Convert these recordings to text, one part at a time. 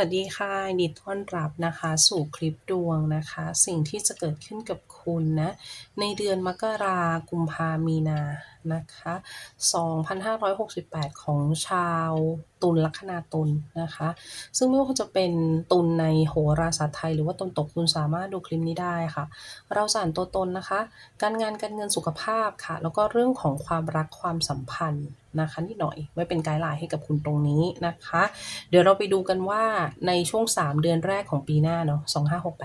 วัสดีค่ะยินดีต้อนรับนะคะ สู่คลิปดวงนะคะ สิ่งที่จะเกิดขึ้นกับคุณนะ ในเดือนมกรากุมภามีนานะคะ 2568 ของชาวตุลลัคนาตุลนะคะ ซึ่งไม่ว่าจะเป็นตุลในโหราศาสตร์ไทย หรือว่าตนตกคุณสามารถดูคลิปนี้ได้ค่ะ เราสานตัวตนนะคะ การงานการเงินสุขภาพค่ะ แล้วก็เรื่องของความรักความสัมพันธ์ นะคะนิดหน่อย ไว้เป็นไกด์ไลน์ให้กับคุณตรงนี้นะคะ เดี๋ยวเราไปดูกันว่าในช่วง 3 เดือนแรกของปีหน้าเนาะ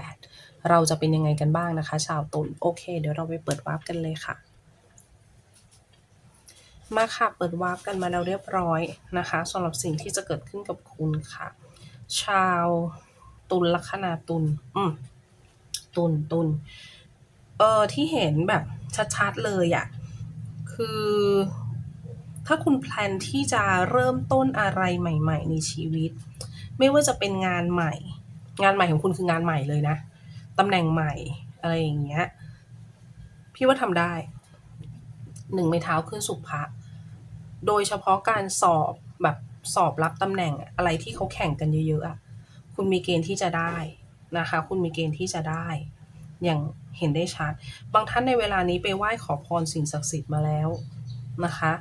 2568 เราจะเป็นยังไงกันบ้างนะคะ ชาวตุลโอเค เดี๋ยวเราไปเปิดวาร์ปกันเลยค่ะ มาค่ะเปิดวาร์ปกันมาแล้วเรียบร้อยนะคะสำหรับสิ่งที่จะเกิดขึ้นกับคุณค่ะ ชาวตุลลัคนาตุลอืมตุลตุลเออที่เห็นแบบชัดๆเลยอะ่ะคือ ถ้าคุณแพลนที่จะเริ่มต้นอะไรใหม่ ๆ ในชีวิต ไม่ว่าจะเป็นงานใหม่ งานใหม่ของคุณคืองานใหม่เลยนะตำแหน่งใหม่อะไรอย่างเงี้ย พี่ว่าทำได้หนึ่งไม้เท้าขึ้นสุภะโดยเฉพาะการสอบแบบสอบรับตำแหน่งอะไรที่เขาแข่งกันเยอะๆอะคุณมีเกณฑ์ที่จะได้นะคะ คุณมีเกณฑ์ที่จะได้ อย่างเห็นได้ชัด บางท่านในเวลานี้ไปไหว้ขอพรสิ่งศักดิ์สิทธิ์มาแล้วนะคะ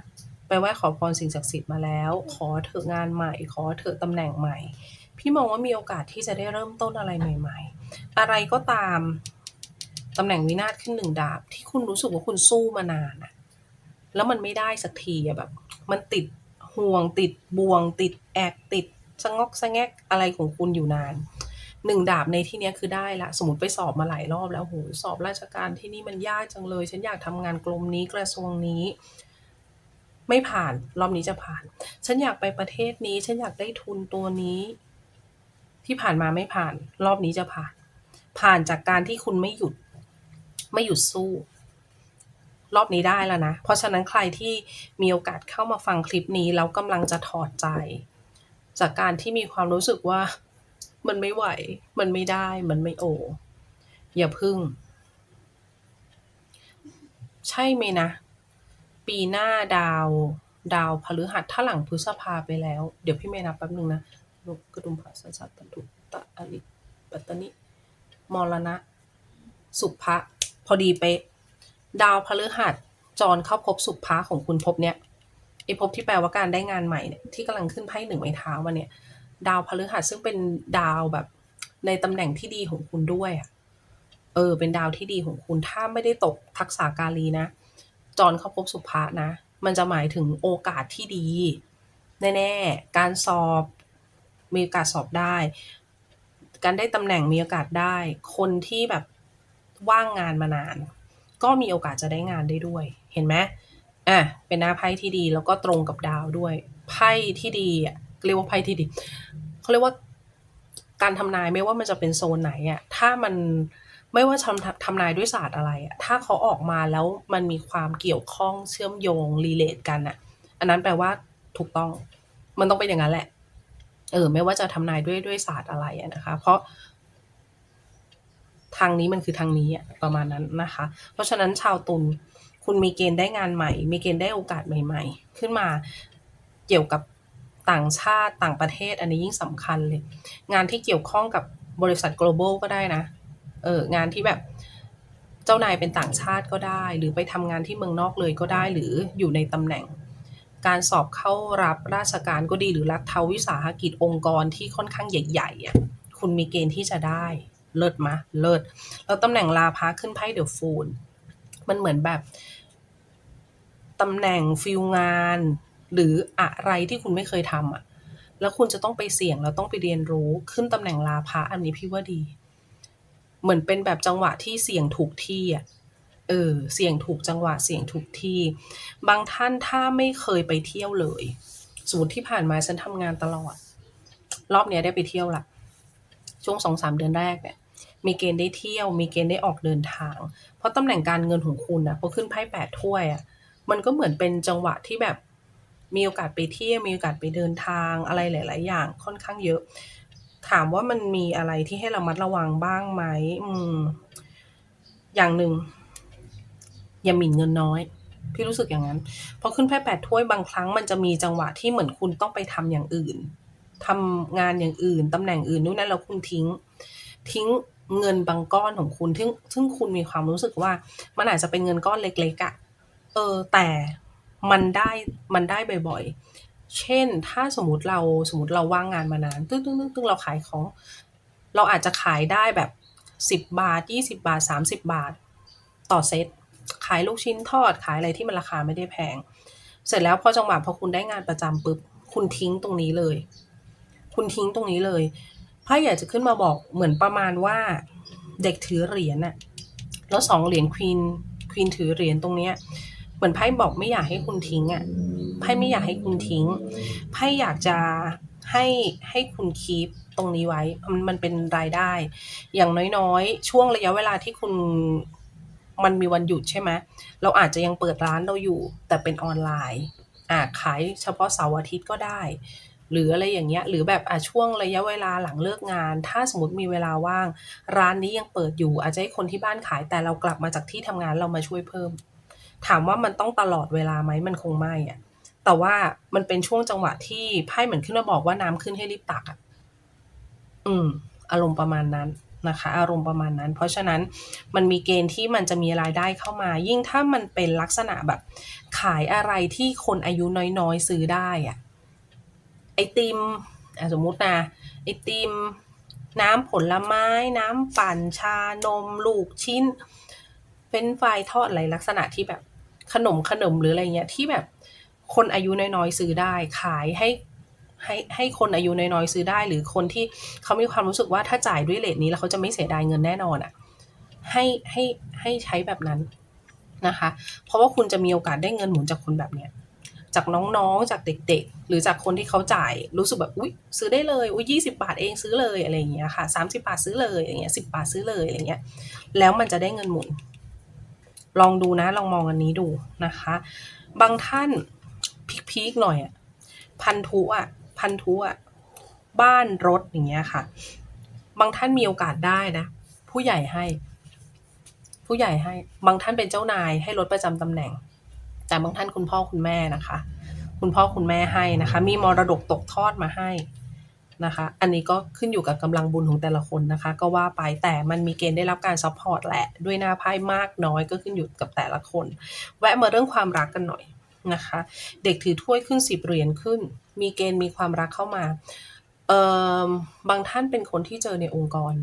ไปไหว้ขอพรสิ่งศักดิ์สิทธิ์มาแล้ว ขอเถอะงานใหม่ ขอเถอะตำแหน่งใหม่ พี่มองว่ามีโอกาสที่จะได้เริ่มต้นอะไรใหม่ ๆ อะไรก็ตามตำแหน่งวินาศขึ้นหนึ่งดาบ ที่คุณรู้สึกว่าคุณสู้มานานอะแล้วมันไม่ได้สักทีอะแบบ มันติดห่วงติดบ่วง ติดแอกติดสงอกสะแงกอะไรของคุณอยู่นานหนึ่งดาบในที่นี้คือได้ละ สมมติไปสอบมาหลายรอบแล้วโหสอบราชการที่นี่มันยากจังเลย ฉันอยากทำงานกรมนี้กระทรวงนี้ ไม่ผ่านรอบนี้จะผ่าน ฉันอยากไปประเทศนี้ ฉันอยากได้ทุนตัวนี้ ที่ผ่านมาไม่ผ่าน รอบนี้จะผ่าน ผ่านจากการที่คุณไม่หยุด ไม่หยุดสู้ รอบนี้ได้แล้วนะ เพราะฉะนั้นใครที่มีโอกาสเข้ามาฟังคลิปนี้แล้วกำลังจะถอดใจ จากการที่มีความรู้สึกว่ามันไม่ไหว มันไม่ได้ มันไม่โอ อย่าพึ่ง ใช่ไหมนะ ปีหน้าดาว ดาวพฤหัสถ้าหลังพฤษภาไปแล้ว เดี๋ยวพี่เมย์นับแป๊บนึงนะลกกระดุมพระสัสัตตุตะอริปัตตนิมรณะ สุภะพอดีเป๊ะดาวพฤหัสจรเข้าพบสุภะของคุณพบเนี่ยไอภพที่แปลว่าการได้งานใหม่เนี่ยที่กำลังขึ้นไพ่หนึ่งไม้เท้ามาเนี่ย ดาวพฤหัสซึ่งเป็นดาวแบบ ในตำแหน่งที่ดีของคุณด้วยอะเออ เป็นดาวที่ดีของคุณถ้าไม่ได้ตกทักษะกาลีนะ จรเข้าพบสุภะนะ มันจะหมายถึงโอกาสที่ดี แน่ๆ การสอบมีโอกาสสอบได้ การได้ตำแหน่งมีโอกาสได้ คนที่แบบว่างงานมานาน ก็มีโอกาสจะได้งานได้ด้วย เห็นไหมอะเป็นหน้าไพ่ที่ดีแล้วก็ตรงกับดาวด้วยไพ่ที่ดีอะเรียกว่าไพ่ที่ดีเขาเรียกว่าการทำนายไม่ว่ามันจะเป็นโซนไหนอะถ้ามัน ไม่ว่าทำทำนายด้วยศาสตร์อะไรอะถ้าเขาออกมาแล้วมันมีความเกี่ยวข้องเชื่อมโยงรีเลทกันอะอันนั้นแปลว่าถูกต้อง มันต้องเป็นอย่างนั้นแหละ เออ ไม่ว่าจะทำนายด้วยด้วยศาสตร์อะไรนะคะ เพราะ ทางนี้มันคือทางนี้อะประมาณนั้นนะคะ เพราะฉะนั้นชาวตุลคุณมีเกณฑ์ได้งานใหม่ มีเกณฑ์ได้โอกาสใหม่ ๆ ขึ้นมาเกี่ยวกับต่างชาติต่างประเทศ อันนี้ยิ่งสำคัญเลย งานที่เกี่ยวข้องกับบริษัท global ก็ได้นะ เอองานที่แบบเจ้านายเป็นต่างชาติก็ได้ หรือไปทำงานที่เมืองนอกเลยก็ได้ หรืออยู่ในตำแหน่ง การสอบเข้ารับราชการก็ดี หรือรัฐวิสาหกิจองค์กรที่ค่อนข้างใหญ่ๆอะคุณมีเกณฑ์ที่จะได้เลิศมะเลิศแล้วตำแหน่งลาพาขึ้นไพ่เดอะฟูลมันเหมือนแบบตำแหน่งฟิลงาน หรืออะไรที่คุณไม่เคยทำอะ แล้วคุณจะต้องไปเสี่ยงแล้วต้องไปเรียนรู้ขึ้นตำแหน่งลาพาอันนี้พี่ว่าดี เหมือนเป็นแบบจังหวะที่เสี่ยงถูกที่อะเออเสี่ยงถูกจังหวะเสี่ยงถูกที่ บางท่านถ้าไม่เคยไปเที่ยวเลยสมมติที่ผ่านมาฉันทำงานตลอด รอบเนี้ยได้ไปเที่ยวละช่วงสองสามเดือนแรกเนี่ยมีเกณฑ์ได้เที่ยว มีเกณฑ์ได้ออกเดินทาง เพราะตำแหน่งการเงินของคุณนะพอขึ้นไพ่แปดถ้วยอะมันก็เหมือนเป็นจังหวะที่แบบมีโอกาสไปเที่ยวมีโอกาสไปเดินทางอะไรหลาย ๆ อย่างค่อนข้างเยอะ ถามว่ามันมีอะไรที่ให้ระมัดระวังบ้างไหม อืม อย่างหนึ่ง อย่าหมิ่นเงินน้อย พี่รู้สึกอย่างนั้นพอขึ้นไพ่แปดถ้วยบางครั้งมันจะมีจังหวะที่เหมือนคุณต้องไปทำอย่างอื่นทำงานอย่างอื่นตำแหน่งอื่นนู่นนั่นแล้วคุณทิ้ง ทิ้งเงินบางก้อนของคุณซึ่งซึ่งคุณมีความรู้สึกว่า มันอาจจะเป็นเงินก้อนเล็กๆอะ่ะ เออ แต่มันได้มันได้บ่อย เช่น ถ้าสมมติเราสมมติเราว่างงานมานาน ตึ้งตึ้งตึ้งตึ้งเราขายของ เราอาจจะขายได้แบบสิบบาทยี่สิบาทสามสิบาท ต่อเซต ขายลูกชิ้นทอดขายอะไรที่มันราคาไม่ได้แพง เสร็จแล้วพอจังหวะพอคุณได้งานประจำปุ๊บคุณทิ้งตรงนี้เลย คุณทิ้งตรงนี้เลยไพ่อยากจะขึ้นมาบอกเหมือนประมาณว่าเด็กถือเหรียญน่ะแล้วสองเหรียญควีนควีนถือเหรียญตรงเนี้ยเหมือนไพ่บอกไม่อยากให้คุณทิ้งอะ ไพ่ไม่อยากให้คุณทิ้งไพ่อยากจะให้ให้คุณคีปตรงนี้ไว้มันมันเป็นรายได้ อย่างน้อยๆ ช่วงระยะเวลาที่คุณมันมีวันหยุดใช่ไหมเราอาจจะยังเปิดร้านเราอยู่ แต่เป็นออนไลน์อ่าขายเฉพาะเสาร์อาทิตย์ก็ได้ หรืออะไรอย่างเงี้ยหรือแบบอะช่วงระยะเวลาหลังเลิกงาน ถ้าสมมติมีเวลาว่าง ร้านนี้ยังเปิดอยู่ อาจจะให้คนที่บ้านขายแต่เรากลับมาจากที่ทำงานเรามาช่วยเพิ่ม ถามว่ามันต้องตลอดเวลาไหมมันคงไม่อะ แต่ว่ามันเป็นช่วงจังหวะที่ไพ่เหมือนขึ้นมาบอกว่าน้ำขึ้นให้รีบตักอะอืม อารมณ์ประมาณนั้นนะคะ อารมณ์ประมาณนั้น เพราะฉะนั้นมันมีเกณฑ์ที่มันจะมีรายได้เข้ามา ยิ่งถ้ามันเป็นลักษณะแบบ ขายอะไรที่คนอายุน้อยๆซื้อได้อะ ไอติมสมมุตินะ ไอติม น้ำผลไม้ น้ำปั่นชานม ลูกชิ้น เป็นไฟทอดอะไรลักษณะที่แบบขนมขนมหรืออะไรเงี้ยที่แบบ คนอายุน้อยๆซื้อได้ขายให้ให้ให้คนอายุน้อยๆซื้อได้ หรือคนที่เขามีความรู้สึกว่าถ้าจ่ายด้วยเลทนี้แล้วเขาจะไม่เสียดายเงินแน่นอนอะ่ะให้ให้ให้ใช้แบบนั้นนะคะ เพราะว่าคุณจะมีโอกาสได้เงินหมุนจากคนแบบเนี้ยจากน้องๆจากเด็ก ๆ หรือจากคนที่เขาจ่ายรู้สึกแบบอุ้ยซื้อได้เลยอุ้ยยี่สิบาทเองซื้อเลยอะไรอย่างเงี้ยค่ะสามสิบาทซื้อเลยอย่างเงี้ยสิบาทซื้อเลยอะไรเงี้ยแล้วมันจะได้เงินหมุน ลองดูนะลองมองอันนี้ดูนะคะ บางท่าน พีคๆหน่อยอะพันธุอะพันธุอะบ้านรถอย่างเงี้ยค่ะ บางท่านมีโอกาสได้นะ ผู้ใหญ่ให้ ผู้ใหญ่ให้ บางท่านเป็นเจ้านายให้รถประจำตำแหน่ง แต่บางท่านคุณพ่อคุณแม่นะคะ คุณพ่อคุณแม่ให้นะคะ มีมรดกตกทอดมาให้นะคะ อันนี้ก็ขึ้นอยู่กับกำลังบุญของแต่ละคนนะคะ ก็ว่าไปแต่มันมีเกณฑ์ได้รับการซัพพอร์ตแหละ ด้วยหน้าไพ่มากน้อยก็ขึ้นอยู่กับแต่ละคน แวะมาเรื่องความรักกันหน่อย นะคะ เด็กถือถ้วยขึ้นสิบเหรียญขึ้น มีเกณฑ์มีความรักเข้ามาเอ่อบางท่านเป็นคนที่เจอในองค์กร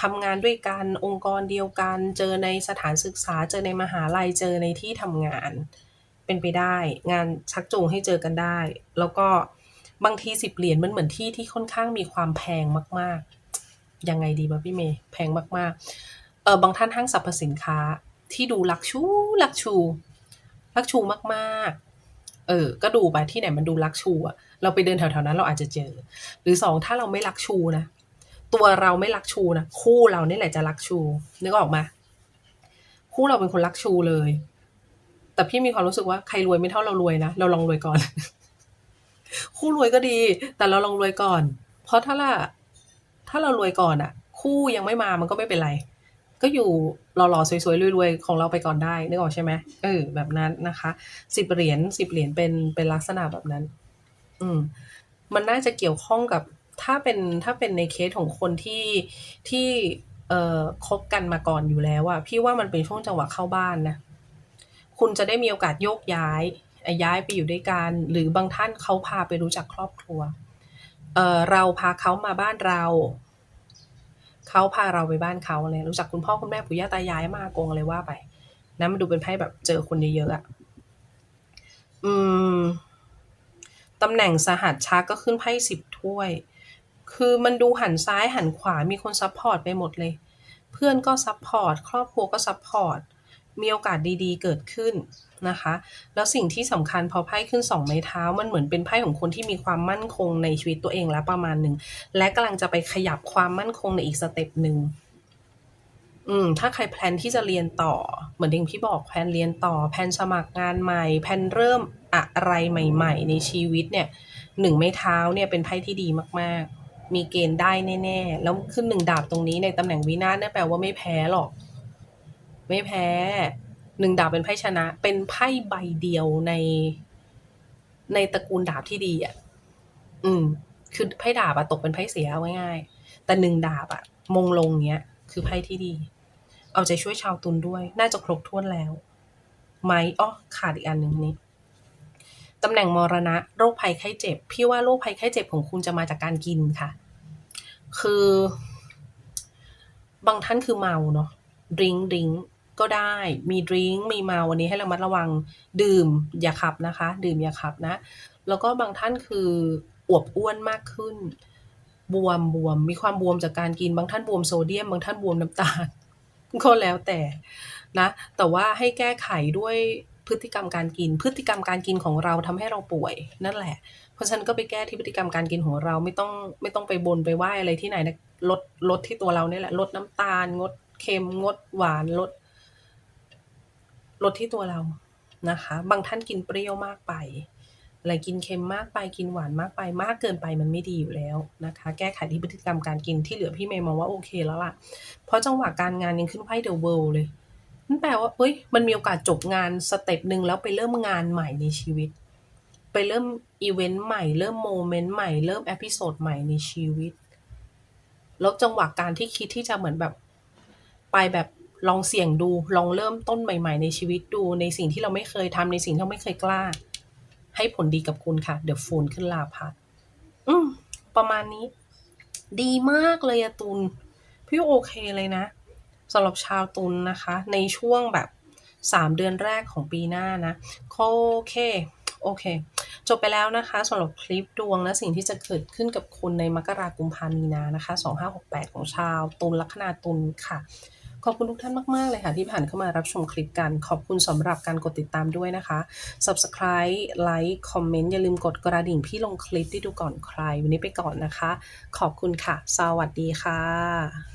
ทำงานด้วยกันองค์กรเดียวกัน เจอในสถานศึกษาเจอในมหาลัยเจอในที่ทำงาน เป็นไปได้ งานชักจูงให้เจอกันได้ แล้วก็บางทีสิบเหรียญมันเหมือนที่ที่ค่อนข้างมีความแพงมากๆ ยังไงดีบะพี่เมย์แพงมากๆเออบางท่านห้างสรรพสินค้าที่ดูลักชูลักชู ลักชูมากๆ เออ ก็ดูไปที่ไหนมันดูลักชูอะเราไปเดินแถวๆนั้นเราอาจจะเจอ หรือสองถ้าเราไม่ลักชูนะ ตัวเราไม่รักชูนะ คู่เรานี่แหละจะรักชู นึกออกมา คู่เราเป็นคนรักชูเลย แต่พี่มีความรู้สึกว่าใครรวยไม่เท่าเรารวยนะ เราลองรวยก่อน คู่รวยก็ดี แต่เราลองรวยก่อน เพราะถ้าล่ะถ้าเรารวยก่อนอะคู่ยังไม่มามันก็ไม่เป็นไร ก็อยู่หล่อๆสวยๆรวยๆของเราไปก่อนได้นึกออกใช่ไหมเออแบบนั้นนะคะสิบเหรียญสิบเหรียญเป็นเป็นลักษณะแบบนั้น อืม มันน่าจะเกี่ยวข้องกับถ้าเป็นถ้าเป็นในเคสของคนที่ที่เอ่อคบกันมาก่อนอยู่แล้วอะพี่ว่ามันเป็นช่วงจังหวะเข้าบ้านนะคุณจะได้มีโอกาสโยกย้ายย้ายไปอยู่ด้วยกัน หรือบางท่านเขาพาไปรู้จักครอบครัว เอ่อเราพาเขามาบ้านเรา เขาพาเราไปบ้านเขาเลยรู้จักคุณพ่อคุณแม่ปู่ย่าตายายมากงอะไรว่าไป นะมันดูเป็นไพ่แบบเจอคนเยอะๆอะอืมตำแหน่งสหัสชักก็ขึ้นไพ่สิบถ้วย คือมันดูหันซ้ายหันขวามีคนซัพพอร์ตไปหมดเลย เพื่อนก็ซัพพอร์ตครอบครัวก็ซัพพอร์ต มีโอกาสดีๆ เกิดขึ้นนะคะ แล้วสิ่งที่สำคัญพอไพ่ขึ้นสองไม้เท้า มันเหมือนเป็นไพ่ของคนที่มีความมั่นคงในชีวิตตัวเองแล้วประมาณหนึ่ง และกำลังจะไปขยับความมั่นคงในอีกสเต็ปหนึ่งอืมถ้าใครแพลนที่จะเรียนต่อ เหมือนที่พี่บอกแพลนเรียนต่อแพลนสมัครงานใหม่แพลนเริ่มอะไรใหม่ ๆ ในชีวิตเนี่ยหนึ่งไม้เท้าเนี่ยเป็นไพ่ที่ดีมาก ๆ มีเกณฑ์ได้แน่ ๆ แล้วขึ้นหนึ่งดาบตรงนี้ในตำแหน่งวินาศนั่นแปลว่าไม่แพ้หรอก ไม่แพ้หนึ่งดาบเป็นไพ่ชนะ เป็นไพ่ใบเดียวใน ในตระกูลดาบที่ดีอะ อืม คือไพ่ดาบอะตกเป็นไพ่เสียง่ายๆแต่หนึ่งดาบอะมงลงเนี้ย คือไพ่ที่ดี เอาใจช่วยชาวตุลด้วย น่าจะครบถ้วนแล้วไหมอ้อขาดอีกอันหนึ่งนี้ตำแหน่งมรณะโรคภัยไข้เจ็บ พี่ว่าโรคภัยไข้เจ็บของคุณจะมาจากการกินค่ะ คือบางท่านคือเมาเนาะดริงดริง ก็ได้ มีดริงมีเมาวันนี้ให้ระมัดระวังดื่มอย่าขับนะคะ ดื่มอย่าขับนะ แล้วก็บางท่านคืออวบอ้วนมากขึ้น บวมบวมมีความบวมจากการกินบางท่านบวมโซเดียม บางท่านบวมน้ำตาลก็แล้วแต่นะ แต่ว่าให้แก้ไขด้วยพฤติกรรมการกิน พฤติกรรมการกินของเราทำให้เราป่วย นั่นแหละ เพราะฉะนั้นก็ไปแก้ที่พฤติกรรมการกินของเราไม่ต้องไม่ต้องไปบนไปไหว้อะไรที่ไหนนะลดลดที่ตัวเราเนี่ยแหละ ลดน้ำตาล งดเค็มงดหวานลด ลดที่ตัวเรานะคะ บางท่านกินเปรี้ยวมากไปอะไรกินเค็มมากไปกินหวานมากไปมากเกินไปมันไม่ดีอยู่แล้วนะคะ แก้ไขที่พฤติกรรมการกินที่เหลือพี่เมย์มองว่าโอเคแล้วล่ะ เพราะจังหวะการงานยังขึ้นไพ่เดอะเวิลด์เลยนั่นแปลว่าเฮ้ยมันมีโอกาสจบงานสเต็ปหนึ่งแล้วไปเริ่มงานใหม่ในชีวิต ไปเริ่มอีเวนต์ใหม่เริ่มโมเมนต์ใหม่เริ่มเอพิโซดใหม่ในชีวิตแล้วจังหวะการที่คิดที่จะเหมือนแบบไปแบบ ลองเสี่ยงดู ลองเริ่มต้นใหม่ ๆ ในชีวิตดู ในสิ่งที่เราไม่เคยทำในสิ่งที่เราไม่เคยกล้า ให้ผลดีกับคุณค่ะ เดี๋ยวฟูนขึ้นลาพัดอืม ประมาณนี้ ดีมากเลยอะตุลพี่โอเคเลยนะสำหรับชาวตุลนะคะ ในช่วงแบบสามเดือนแรกของปีหน้านะ โอเค โอเค จบไปแล้วนะคะสำหรับคลิปดวงและสิ่งที่จะเกิดขึ้นกับคุณในมกราคมกุมภามีนานะคะ 2568 ของชาวตุลลัคนาตุลค่ะ ขอบคุณทุกท่านมาก ๆ เลยค่ะที่ผ่านเข้ามารับชมคลิปกัน ขอบคุณสำหรับการกดติดตามด้วยนะคะ Subscribe ไลค์คอมเมนต์อย่าลืมกดกระดิ่งพี่ลงคลิปที่ดูก่อนใคร วันนี้ไปก่อนนะคะ ขอบคุณค่ะ สวัสดีค่ะ